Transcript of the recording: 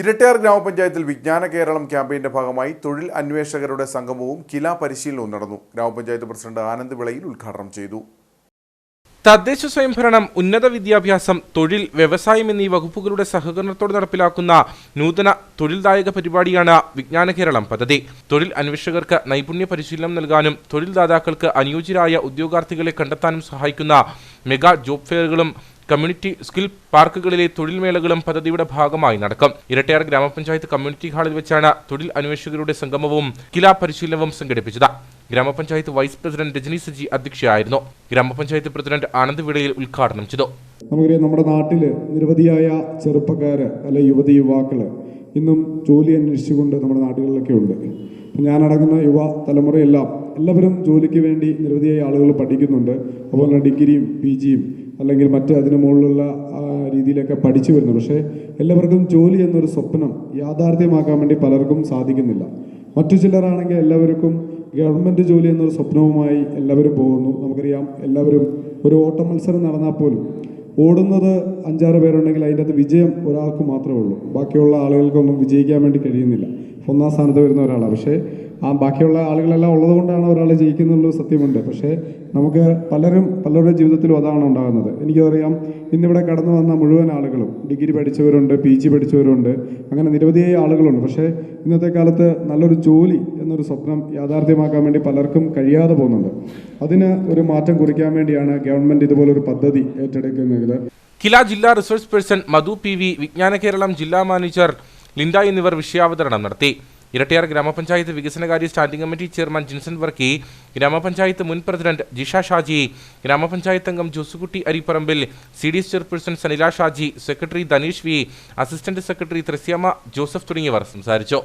ഇരട്ടയാർ ഗ്രാമപഞ്ചായത്തിൽ വിജ്ഞാന കേരളം ക്യാമ്പയിന്റെ ഭാഗമായി തൊഴിൽ അന്വേഷകരുടെ സംഗമവും കില പരിശീലനവും നടന്നു. ഗ്രാമപഞ്ചായത്ത് പ്രസിഡന്റ് ആനന്ദ് വിളയിൽ ഉദ്ഘാടനം ചെയ്തു. തദ്ദേശ സ്വയംഭരണം ഉന്നത വിദ്യാഭ്യാസം തൊഴിൽ വ്യവസായം എന്നീ വകുപ്പുകളുടെ സഹകരണത്തോടെ നടപ്പിലാക്കുന്ന നൂതന തൊഴിൽദായക പരിപാടിയാണ് വിജ്ഞാന കേരളം പദ്ധതി. തൊഴിൽ അന്വേഷകർക്ക് നൈപുണ്യ പരിശീലനം നൽകാനും തൊഴിൽദാതാക്കൾക്ക് അനുയോജ്യരായ ഉദ്യോഗാർത്ഥികളെ കണ്ടെത്താനും സഹായിക്കുന്ന മെഗാ ജോബ് ഫെയറുകളും കമ്മ്യൂണിറ്റി സ്കിൽ പാർക്കുകളിലെ തൊഴിൽ മേളകളും പദ്ധതിയുടെ ഭാഗമായി നടക്കും. ഇരട്ടയാർ ഗ്രാമപഞ്ചായത്ത് കമ്മ്യൂണിറ്റി ഹാളിൽ വെച്ചാണ് തൊഴിൽ അന്വേഷകരുടെ സംഗമവും കിലാ പരിശീലനവും സംഘടിപ്പിച്ചത്. ഗ്രാമപഞ്ചായത്ത് വൈസ് പ്രസിഡന്റ് രജനി സജി അധ്യക്ഷയായിരുന്നു. ഗ്രാമപഞ്ചായത്ത് പ്രസിഡന്റ് ആനന്ദ് വിളയിൽ ഉദ്ഘാടനം ചെയ്തു. നമുക്കറിയാം നമ്മുടെ നാട്ടിൽ നിരവധിയായ ചെറുപ്പക്കാർ അല്ലെ യുവതി യുവാക്കൾ ഇന്നും ജോലി അന്വേഷിച്ചുകൊണ്ട് നമ്മുടെ നാടുകളിലൊക്കെ ഉണ്ട്. ഞാനടങ്ങുന്ന യുവ തലമുറയെല്ലാം എല്ലാവരും ജോലിക്ക് വേണ്ടി നിരവധിയായ ആളുകൾ പഠിക്കുന്നുണ്ട്. അതുപോലെ ഡിഗ്രിയും പി ജിയും അല്ലെങ്കിൽ മറ്റ് അതിന് മുകളിലുള്ള രീതിയിലൊക്കെ പഠിച്ചു വരുന്നു. പക്ഷേ എല്ലാവർക്കും ജോലി എന്നൊരു സ്വപ്നം യാഥാർത്ഥ്യമാക്കാൻ വേണ്ടി പലർക്കും സാധിക്കുന്നില്ല. മറ്റു ചിലരാണെങ്കിൽ എല്ലാവർക്കും ഗവൺമെന്റ് ജോലി എന്നൊരു സ്വപ്നവുമായി എല്ലാവരും പോകുന്നു. നമുക്കറിയാം എല്ലാവരും ഒരു ഓട്ട മത്സരം നടന്നാൽ പോലും ഓടുന്നത് അഞ്ചാറ് പേരുണ്ടെങ്കിൽ അതിന്റെ അകത്ത് വിജയം ഒരാൾക്ക് മാത്രമേ ഉള്ളൂ. ബാക്കിയുള്ള ആളുകൾക്കൊന്നും വിജയിക്കാൻ വേണ്ടി കഴിയുന്നില്ല. ഒന്നാം സ്ഥാനത്ത് വരുന്ന ഒരാളാണ്. പക്ഷേ ആ ബാക്കിയുള്ള ആളുകളെല്ലാം ഉള്ളത് കൊണ്ടാണ് ഒരാൾ ജയിക്കുന്നുള്ള സത്യമുണ്ട്. പക്ഷേ നമുക്ക് പലരും പലരുടെ ജീവിതത്തിലും അതാണ് ഉണ്ടാകുന്നത്. എനിക്കറിയാം ഇന്നിവിടെ കടന്നു വന്ന മുഴുവൻ ആളുകളും ഡിഗ്രി പഠിച്ചവരുണ്ട് പി ജി പഠിച്ചവരുണ്ട് അങ്ങനെ നിരവധിയായ ആളുകളുണ്ട്. പക്ഷേ ഇന്നത്തെ കാലത്ത് നല്ലൊരു ജോലി എന്നൊരു സ്വപ്നം യാഥാർത്ഥ്യമാക്കാൻ വേണ്ടി പലർക്കും കഴിയാതെ പോകുന്നുണ്ട്. അതിന് ഒരു മാറ്റം കുറിക്കാൻ വേണ്ടിയാണ് ഗവൺമെന്റ് ഇതുപോലൊരു പദ്ധതി ഏറ്റെടുക്കുന്നതിൽ കില ജില്ലാ resource person Madhu P V Vijnana Keralam ജില്ലാ മാനേജർ ലിൻഡ എന്നിവർ വിഷയാവതരണം നടത്തി. ഇരട്ടിയാർ ഗ്രാമപഞ്ചായത്ത് വികസനകാര്യ standing committee chairman Jinson Varkey ഗ്രാമപഞ്ചായത്ത് മുൻ പ്രസിഡന്റ് ജിഷ ഷാജി ഗ്രാമപഞ്ചായത്ത് അംഗം Josekutty Aripparambil C D S chairperson Sanila Shaji secretary Dhaneesh V assistant secretary Thresiamma Joseph തുടങ്ങിയവർ സംസാരിച്ചു.